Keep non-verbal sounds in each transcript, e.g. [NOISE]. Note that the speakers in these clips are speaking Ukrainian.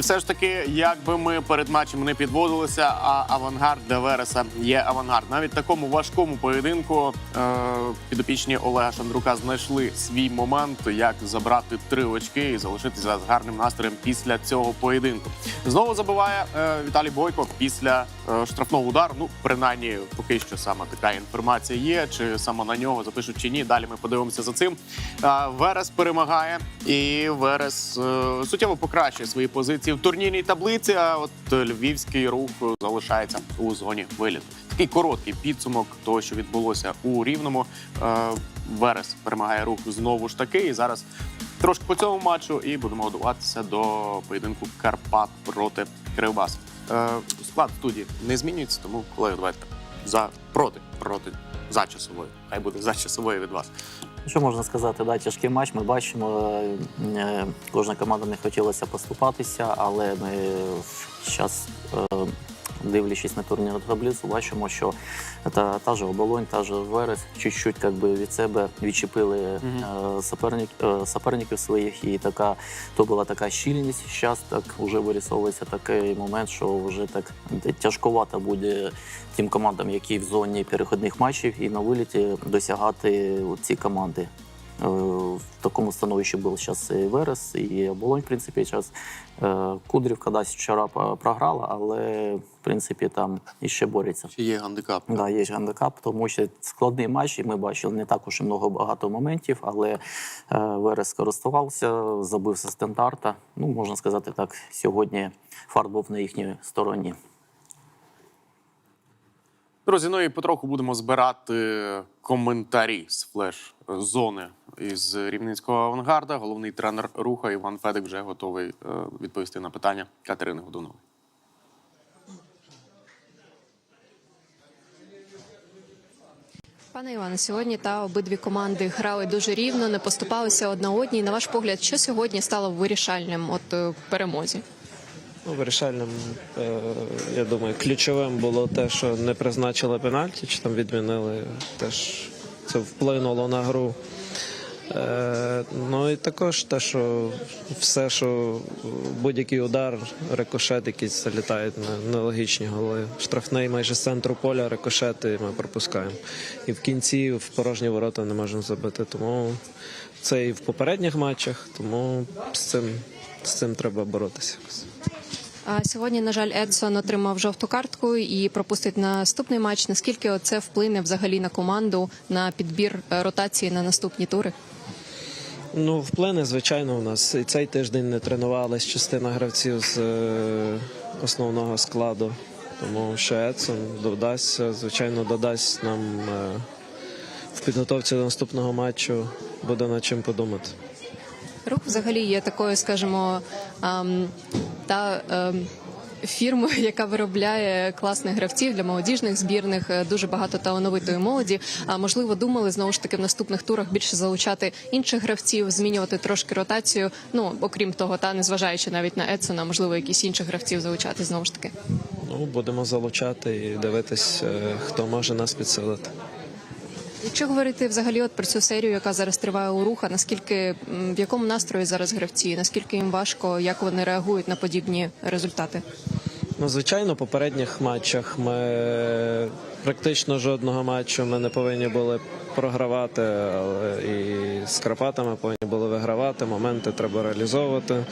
І все ж таки, якби ми перед матчем не підводилися, а авангард для Вереса є авангард. Навіть такому важкому поєдинку е, підопічні Олега Шандрука знайшли свій момент, як забрати три очки і залишитися з гарним настроєм після цього поєдинку. Знову забиває е, Віталій Бойко після штрафного удару. Ну, принаймні, поки що саме така інформація є. Чи саме на нього запишуть чи ні. Далі ми подивимося за цим. Е, Верес перемагає, і Верес е, суттєво покращує свої позиції в турнірній таблиці. А от е, львівський рух е, залишається у зоні виліту. Такий короткий підсумок того, що відбулося у рівному. Е, Верес перемагає рух знову ж таки. І зараз трошки по цьому матчу, і будемо готуватися до поєдинку Карпат проти Кривбас. Е, склад студії не змінюється, тому колеги, давайте за проти проти за часовою. Хай буде за часовою від вас. Що можна сказати? Да, тяжкий матч. Ми бачимо, е, кожна команда не хотілося поступатися, але ми зараз, дивлячись на турнірну таблицю, бачимо, що та, та же оболонь, та же Верес чуть-чуть как би, від себе відчепили е, суперник, е, суперників своїх, і така то була така щільність. Зараз так вже вирисовується такий момент, що вже так тяжковато буде тим командам, які в зоні переходних матчів, і на виліті досягати ці команди. Е, В такому становищі був зараз і Верес, і Оболонь, в принципі, зараз Кудрівка десь вчора програла, але в принципі там іще бореться. Чи є гандикап? Да, є гандикап, тому що складний матч, і ми бачили не також і много багато моментів, але е, Верес скористувався, забився з стандарта. Ну, можна сказати так, сьогодні фарт був на їхній стороні. Друзі, ну і потроху будемо збирати коментарі з флеш-зони із рівненського авангарда. Головний тренер руха Іван Федик вже готовий е, відповісти на питання Катерини Годунової. Пане Іване, сьогодні та обидві команди грали дуже рівно, не поступалися одна одній. На ваш погляд, що сьогодні стало вирішальним от е, в перемозі? Ну, вирішальним, е, я думаю, ключовим було те, що не призначили пенальті, чи там відмінили. Теж це вплинуло на гру. Е, ну і також те, що все, що будь-який удар, рикошет, якийсь залітають на нелогічні голи. Штрафний майже з центру поля, рикошети ми пропускаємо. І в кінці в порожні ворота не можемо забити. Тому це і в попередніх матчах, тому з цим, з цим треба боротися. Сьогодні, на жаль, Едсон отримав жовту картку і пропустить наступний матч. Наскільки це вплине взагалі на команду на підбір е, ротації на наступні тури? Ну, вплине, звичайно, у нас і цей тиждень не тренувалась частина гравців з е, основного складу. Тому що Едсон додасться, звичайно, додасть нам е, в підготовці до наступного матчу, буде над чим подумати. Рух взагалі є такою, скажімо, та ем, фірмою, [LAUGHS] яка виробляє класних гравців для молодіжних збірних, е, дуже багато талановитої молоді. А можливо, думали знову ж таки в наступних турах більше залучати інших гравців, змінювати трошки ротацію. Ну окрім того, та незважаючи навіть на Едсона, можливо, якісь інших гравців залучати знову ж таки. Ну, будемо залучати і дивитись, е, хто може нас підсилити. Якщо говорити взагалі от про цю серію, яка зараз триває у руха, наскільки в якому настрої зараз гравці, наскільки їм важко, як вони реагують на подібні результати? Ну, звичайно, в попередніх матчах ми практично жодного матчу ми не повинні були програвати, але і з Карпатами повинні були вигравати. Моменти треба реалізовувати.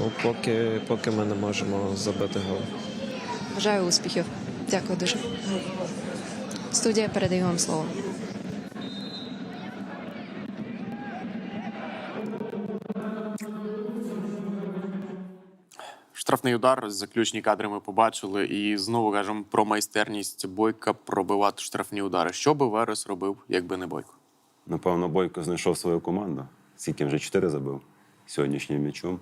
Ну, поки, поки ми не можемо забити гол. Бажаю успіхів. Дякую дуже. Студія передаю вам слово. Штрафний удар, заключні кадри ми побачили, і знову кажемо про майстерність Бойка пробивати штрафні удари. Що би Верес робив, якби не Бойко? Напевно, Бойко знайшов свою команду. Скільки вже чотири забив сьогоднішнім м'ячом.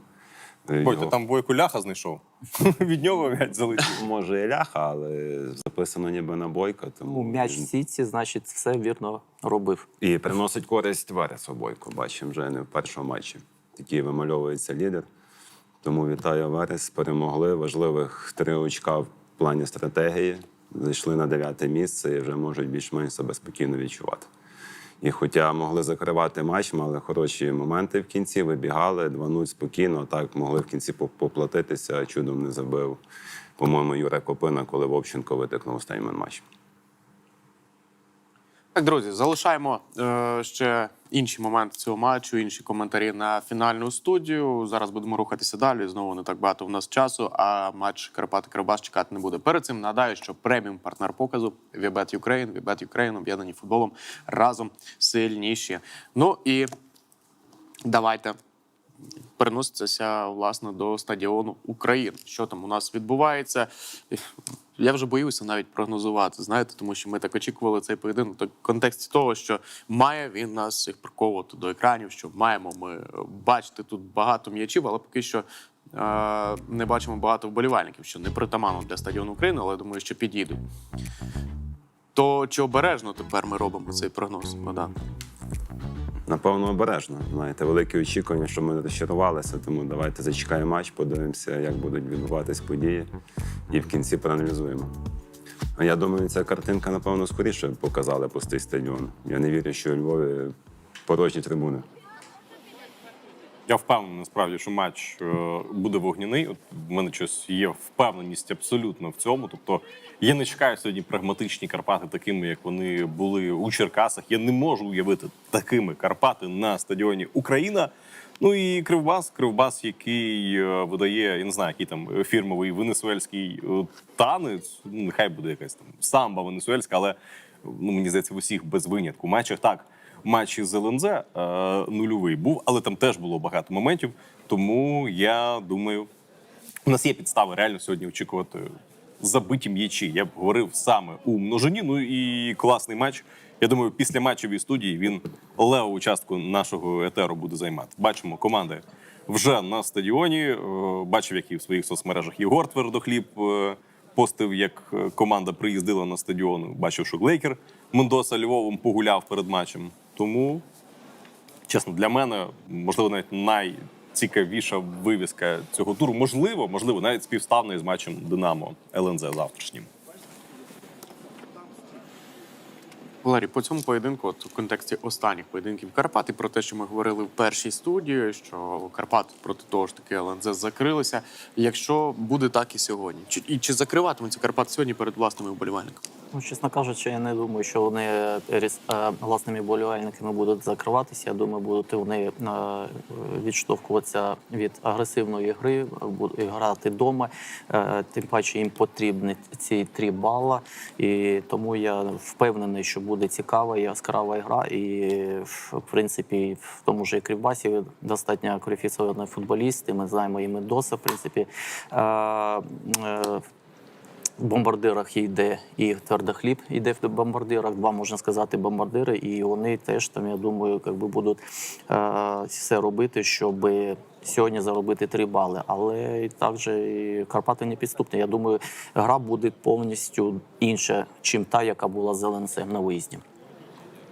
Е, його- там бойку ляха знайшов. [LAUGHS] Від нього м'яч залетів. Може і ляха, але записано ніби на Бойко. Тому Ну, м'яч в сітці, значить, все вірно робив. І приносить користь Вересу Бойко. Бачимо вже не в першому матчі. Такий вимальовується лідер. Тому вітаю Верес. Перемогли важливих три очка в плані стратегії. Зайшли на дев'яте місце і вже можуть більш-менш себе спокійно відчувати. І хоча могли закривати матч, мали хороші моменти в кінці, вибігали 2-0 спокійно. Так могли в кінці поплатитися. Чудом не забив, по-моєму, Юра Копина, коли Вовченко витикнув останній момент матчу. Так, друзі, залишаємо е, ще інші моменти цього матчу, інші коментарі на фінальну студію. Зараз будемо рухатися далі. Знову не так багато в нас часу, а матч Карпати Кривбас чекати не буде. Перед цим нагадаю, що преміум партнер показу Вібет Юкрейн, Вібет Юкрейн об'єднані футболом разом сильніші. Ну і давайте переноситися власне до стадіону України. Що там у нас відбувається? Я вже боюся навіть прогнозувати, знаєте, тому що ми так очікували цей поєдинок в контексті того, що має він нас всіх приковувати до екранів, що маємо ми бачити тут багато м'ячів, але поки що. е, Не бачимо багато вболівальників, що не притаманно для стадіону України, але думаю, що підійдуть. То чи обережно тепер ми робимо цей прогноз? Богдан? Напевно, обережно. Знаєте, великі очікування, що ми розчарувалися, тому давайте зачекаємо матч, подивимося, як будуть відбуватись події, і в кінці проаналізуємо. Я думаю, ця картинка, напевно, скоріше показала пустий стадіон. Я не вірю, що у Львові порожні трибуни. Я впевнений насправді, що матч е, буде вогняний. От в мене щось є впевненість абсолютно в цьому. Тобто я не чекаю сьогодні прагматичні Карпати такими, як вони були у Черкасах. Я не можу уявити такими Карпати на стадіоні Україна. Ну і Кривбас, Кривбас, який е, видає, я не знаю, який там фірмовий венесуельський е, танець. Ну, нехай буде якась там самба венесуельська, але ну мені здається, в усіх без винятку матчах так. Матч із ЛНЗ е, нульовий був, але там теж було багато моментів. Тому я думаю, у нас є підстави реально сьогодні очікувати забиті м'ячі. Я б говорив саме у множині. Ну і класний матч. Я думаю, після матчевої студії він леву частку нашого етеру буде займати. Бачимо команди вже на стадіоні. Е, Бачив, як і в своїх соцмережах Єгор Твердохліб е, постив, як команда приїздила на стадіон. Бачив, що Глейкер Мендоса Львовом погуляв перед матчем. Тому чесно, для мене можливо навіть найцікавіша вивіска цього туру. Можливо, можливо, навіть співставна з матчем Динамо ЛНЗ завтрашнім. Валерій, по цьому поєдинку, от в контексті останніх поєдинків Карпат, і про те, що ми говорили в першій студії, що Карпати проти того ж таки ЛНЗ закрилися. Якщо буде так і сьогодні, чи і чи закриватимуться Карпати сьогодні перед власними вболівальниками? Ну, чесно кажучи, я не думаю, що вони е, е, власними болівальниками будуть закриватися. Я думаю, будуть вони е, відштовхуватися від агресивної гри, будуть грати вдома. Тим паче їм потрібні ці три бала. І тому я впевнений, що буде цікава і яскрава гра. І в принципі, в тому ж і Кривбасі достатньо кваліфіковані футболісти. Ми знаємо і Мендоса, в принципі. Бомбардирах йде і твердохліб йде в бомбардирах, два можна сказати, бомбардири, і вони теж там, я думаю, як би будуть е, все робити, щоб сьогодні заробити три бали. Але також і Карпати не підступні. Я думаю, гра буде повністю інша, чим та, яка була з ЛНЦ на виїзді.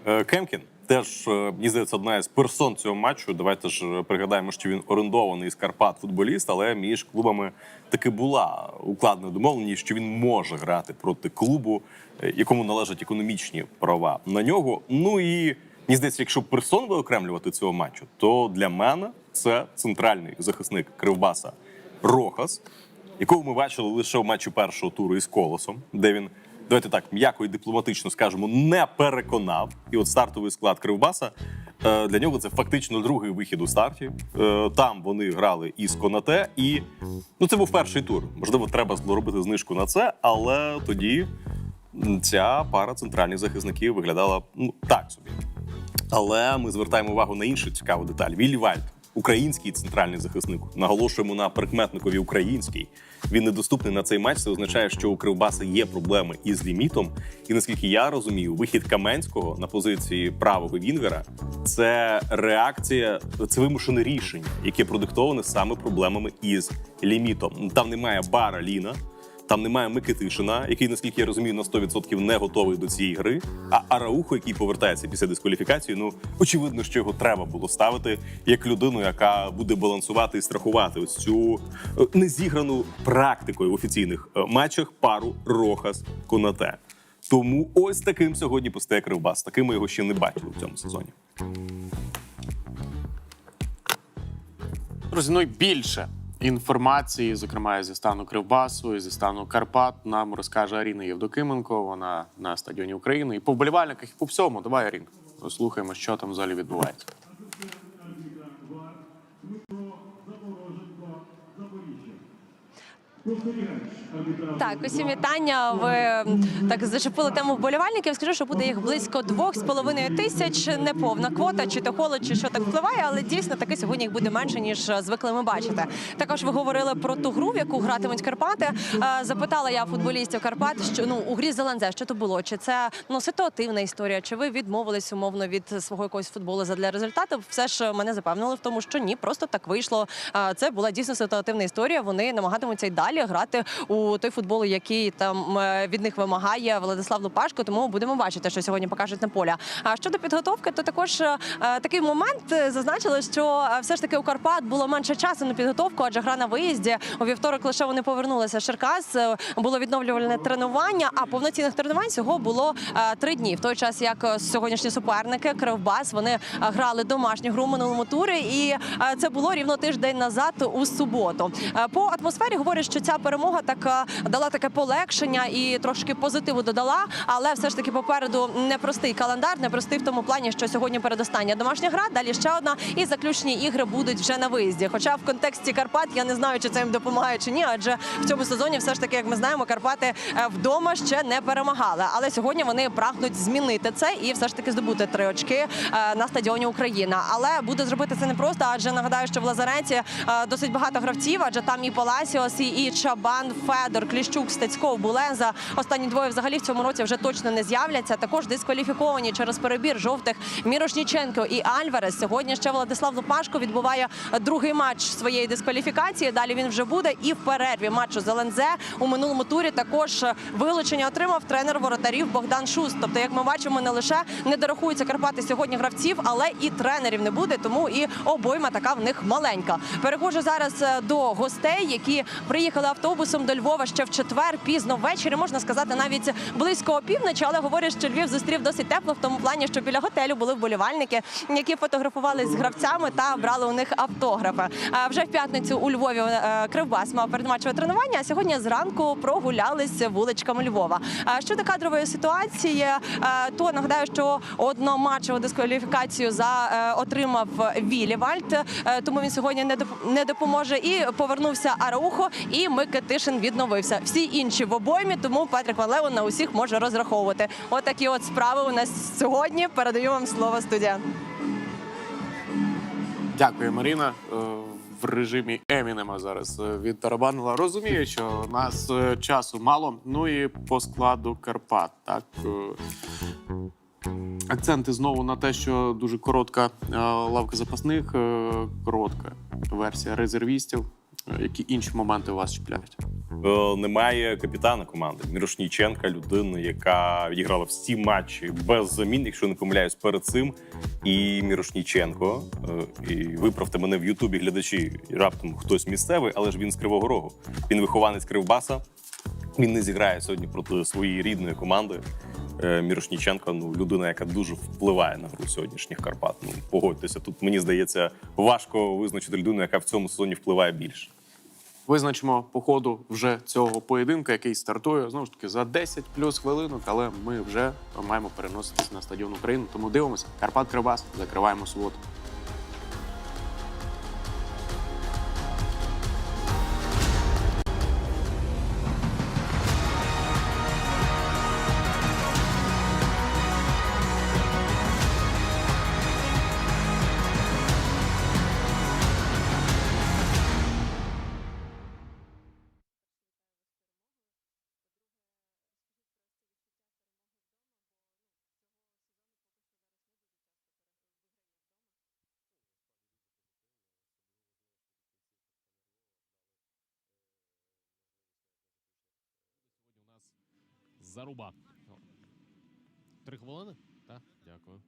Е, Кемкін теж е, мені здається одна із персон цього матчу. Давайте ж е, пригадаємо, що він орендований з Карпат футболіст, але між клубами таки була укладена домовленість, що він може грати проти клубу, е, якому належать економічні права на нього. Ну і мені здається, якщо персон виокремлювати цього матчу, то для мене це центральний захисник Кривбаса Рохас, якого ми бачили лише в матчі першого туру із колосом, де він давайте так м'яко і дипломатично скажемо, не переконав. І от стартовий склад Кривбаса е, для нього це фактично другий вихід у старті. Е, Там вони грали із Конате, і ну це був перший тур. Можливо, треба зробити знижку на це, але тоді ця пара центральних захисників виглядала ну так собі. Але ми звертаємо увагу на іншу цікаву деталь. Віллі Вальд, український центральний захисник. Наголошуємо на прикметникові український. Він недоступний на цей матч. Це означає, що у Кривбаса є проблеми із лімітом. І наскільки я розумію, вихід Каменського на позиції правого Вінгера це реакція, це вимушене рішення, яке продиктоване саме проблемами із лімітом. Там немає бара Ліна. Там немає Микитишина, який, наскільки я розумію, на 100% не готовий до цієї гри. А Араухо, який повертається після дискваліфікації, ну очевидно, що його треба було ставити як людину, яка буде балансувати і страхувати ось цю е, незіграну практикою в офіційних е, матчах пару Рохас Конате. Тому ось таким сьогодні постає Кривбас. Таким ми його ще не бачили в цьому сезоні. Друзі, ну і більше інформації, зокрема зі стану Кривбасу, і зі стану Карпат, нам розкаже Аріна Євдокименко. Вона на стадіоні України. І по вболівальниках, і по всьому. Давай, Арін, послухаємо, що там взагалі відбувається. Так, усім вітання. Ви так зачепили тему вболівальників. Скажу, що буде їх близько двох з половиною тисяч. Неповна квота, чи то холод, чи що так впливає, але дійсно таки сьогодні їх буде менше ніж е, звикли ми бачити. Також ви говорили про ту гру, в яку гратимуть Карпати. Е, Запитала я футболістів Карпат, що ну у грі Зелензе, що то було? Чи це ну ситуативна історія? Чи ви відмовились умовно від свого якогось футболу задля результату? Все ж мене запевнили в тому, що ні, просто так вийшло. Е, Це була дійсно ситуативна історія. Вони намагатимуться й далі грати у той футбол, який там е, від них вимагає Владислав Лупашко. Тому будемо бачити, що сьогодні покажуть на поля. А щодо підготовки, то також е, такий момент е, зазначили, що все ж таки у Карпат було менше часу на підготовку, адже гра на виїзді. У вівторок лише вони повернулися е, Було відновлювальне тренування, а повноцінних тренувань всього було три дні. В той час як сьогоднішні суперники Кривбас вони грали домашню гру минулому турі, і це було рівно тиждень назад у суботу. По атмосфері говорять, що ця перемога так дала таке полегшення і трошки позитиву додала, але все ж таки попереду непростий календар, непростий в тому плані, що сьогодні передостання домашня гра, далі ще одна, і заключні ігри будуть вже на виїзді. Хоча в контексті Карпат я не знаю, чи це їм допомагає чи ні, адже в цьому сезоні все ж таки, як ми знаємо, Карпати е, вдома ще не перемагали. Але сьогодні вони прагнуть змінити це і все ж таки здобути три очки е, на стадіоні Україна. Але буде зробити це непросто, адже нагадаю, що в Лазареті е, досить багато гравців, адже там і Паласіос, і Чабан, Федор, Кліщук, Стецьков, Булеза. Останні двоє взагалі в цьому році вже точно не з'являться. Також дискваліфіковані через перебір жовтих Мірошніченко і Альварес. Сьогодні ще Владислав Лупашко відбуває другий матч своєї дискваліфікації. Далі він вже буде і в перерві матчу з ЛНЗ у минулому турі також вилучення отримав тренер воротарів Богдан Шуст. Тобто, як ми бачимо, не лише не дорахуються Карпати сьогодні гравців, але і тренерів не буде. Тому і обойма така в них маленька. Переходжу зараз е, до гостей, які приїхали автобусом до Львова ще в четвер, пізно ввечері. Можна сказати, навіть близько опівночі, але говорять, що Львів зустрів досить тепло в тому плані, що біля готелю були вболівальники, які фотографувалися з гравцями та брали у них автографи. Вже в п'ятницю у Львові е, Кривбас мав передматчеве тренування. А сьогодні зранку прогулялися вуличками Львова. Щодо кадрової ситуації, е, то нагадаю, що одноматчеву дискваліфікацію за е, отримав Вілівальд, тому він сьогодні не допоможе. І повернувся Араухо, і Микитишин відновився. Всі інші в обоймі, тому Петрик Ван Леон на усіх може розраховувати. Отакі от справи у нас сьогодні. Передаю вам слово студія. Дякую, Маріна. Е, В режимі Емінема зараз е, відтарабанила. Розумію, що у нас е, часу мало. Ну і по складу Карпат. Так акценти знову на те, що дуже коротка лавка запасних, коротка версія резервістів. Е, Які інші моменти у вас чіпляють? Е, Немає капітана команди Мірошніченка, людини, яка відіграла всі матчі без замін, якщо не помиляюсь, перед цим. І Мірошніченко, е, і виправте мене в Ютубі глядачі, раптом хтось місцевий, але ж він з Кривого Рогу. Він вихованець Кривбаса. Він не зіграє сьогодні проти своєї рідної команди. Мірошніченко, ну людина, яка дуже впливає на гру сьогоднішніх Карпат. Ну погодьтеся, тут мені здається важко визначити людину, яка в цьому сезоні впливає більше. Визначимо по ходу вже цього поєдинку, який стартує знову ж таки за 10 плюс хвилинок, але ми вже маємо переноситися на стадіон України. Тому дивимося. Карпат Кривбас. Закриваємо суботу. Заруба. Три хвилини? Так, дякую.